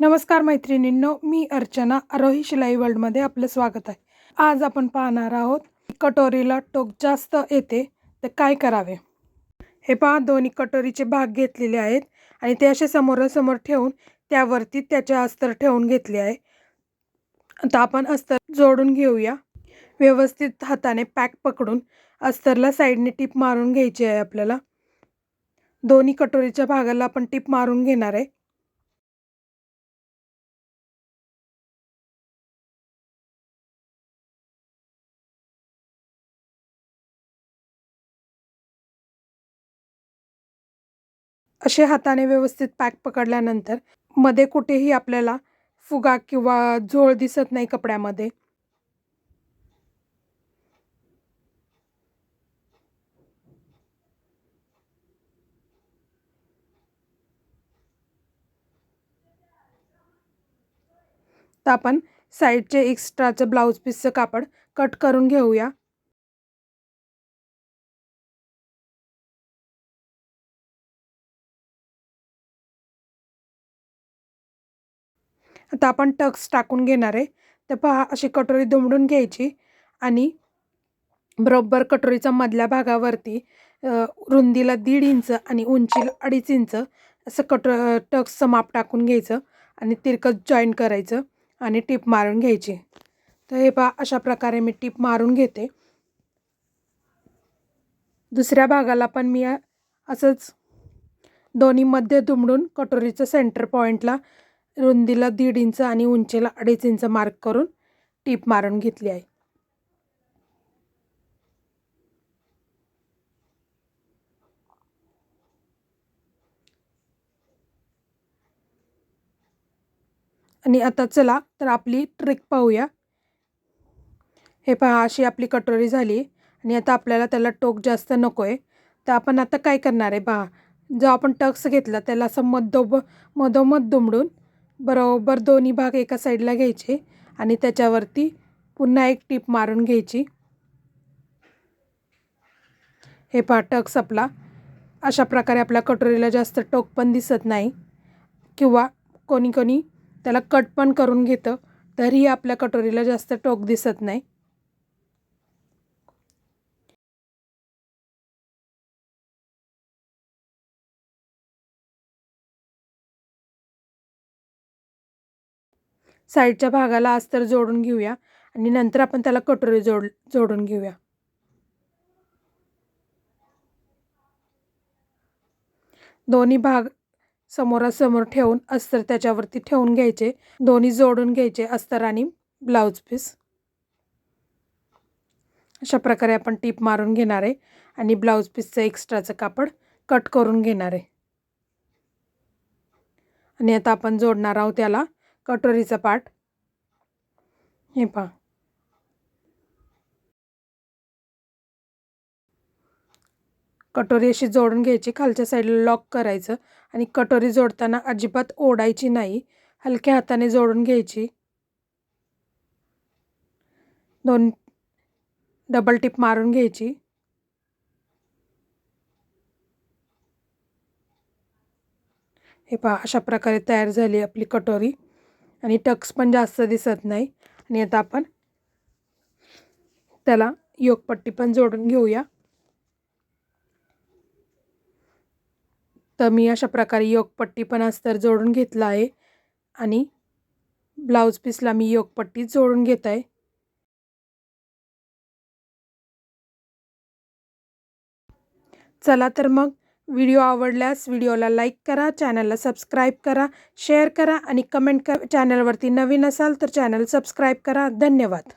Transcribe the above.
नमस्कार मैत्रिणींनो मी अर्चना आरोही शिलाई वर्ल्डमध्ये आपलं स्वागत आहे. आज आपण पाहणार आहोत कटोरीला टोक जास्त येते तर काय करावे? हे पहा दोन्ही कटोरीचे भाग घेतलेले आहेत आणि ते असे समोरासमोर ठेवून त्यावरती त्याचे अस्तर ठेवून घेतले आहे. आता आपण अस्तर जोडून घेऊया. व्यवस्थित हाताने पॅक पकडून अस्तरला साईडने टीप मारून घ्यायची आहे आपल्याला. दोन्ही कटोरीच्या भागाला आपण टीप मारून घेणार आहे. असे हाताने व्यवस्थित पॅक पकडल्यानंतरमध्ये कुठेही आपल्याला फुगा किंवा झोळ दिसत नाही कपड्यामध्ये. तर आपण साईडचे एक्स्ट्राचं ब्लाऊज पीसचं कापड कट करून घेऊया. आता आपण टक्स टाकून घेणार आहे. तर पहा अशी कटोरी दुमडून घ्यायची आणि बरोबर कटोरीच्या मधल्या भागावरती रुंदीला दीड इंच आणि उंचीला अडीच इंच असं कटो टक्सचं माप टाकून घ्यायचं आणि तिरकत जॉईन करायचं आणि टीप मारून घ्यायची. तर हे पहा अशा प्रकारे मी टीप मारून घेते. दुसऱ्या भागाला पण मी असंच दोन्ही मध्ये दुमडून कटोरीचं सेंटर पॉईंटला रुंदीला दीड इंच आणि उंचीला अडीच इंच मार्क करून टीप मारून घेतली आहे. आणि आता चला तर आपली ट्रिक पाहूया. हे पहा अशी आपली कटोरी झाली. आणि आता आपल्याला त्याला टोक जास्त नको आहे तर आपण आता काय करणार आहे पहा जो आपण टक्स घेतला त्याला असं मधोब मधोमध दुमडून बरोबर दोन्ही भाग एका साईडला घ्यायचे आणि त्याच्यावरती पुन्हा एक टीप मारून घ्यायची. हे पहा सपला. अशा प्रकारे आपल्या कटोरीला जास्त टोक पण दिसत नाही. किंवा कोणी कोणी त्याला कट पण करून घेतं तरीही आपल्या कटोरीला जास्त टोक दिसत नाही. साईडच्या भागाला अस्तर जोडून घेऊया आणि नंतर आपण त्याला कटोरी जोड जोडून घेऊया. दोन्ही भाग समोरासमोर ठेवून अस्तर त्याच्यावरती ठेवून घ्यायचे. दोन्ही जोडून घ्यायचे अस्तर आणि ब्लाऊज पीस. अशा प्रकारे आपण टीप मारून घेणार आहे आणि ब्लाऊज पीसचं एक्स्ट्राचं कापड कट करून घेणार आहे. आणि आता आपण जोडणार आहोत त्याला कटोरीचा पाठ हे पहा. कटोरी अशी जोडून घ्यायची खालच्या साईडला लॉक करायचं आणि कटोरी जोडताना अजिबात ओढायची नाही हलक्या हाताने जोडून घ्यायची. दोन डबल टिप मारून घ्यायची. हे पहा अशा प्रकारे तयार झाली आपली कटोरी. आणि टक्स पण जास्त दिसत नाही. आणि आता आपण त्याला योगपट्टी पण जोडून घेऊया. तर मी अशा प्रकारे योगपट्टी पण अस्तर जोडून घेतला आहे. आणि ब्लाऊज पीसला मी योगपट्टी जोडून घेत आहे. चला तर मग व्हिडिओ आवडल्यास व्हिडिओला लाईक करा चॅनलला सबस्क्राईब करा शेअर करा आणि कमेंट क चॅनलवरती नवीन असाल तर चॅनल सबस्क्राईब करा. धन्यवाद.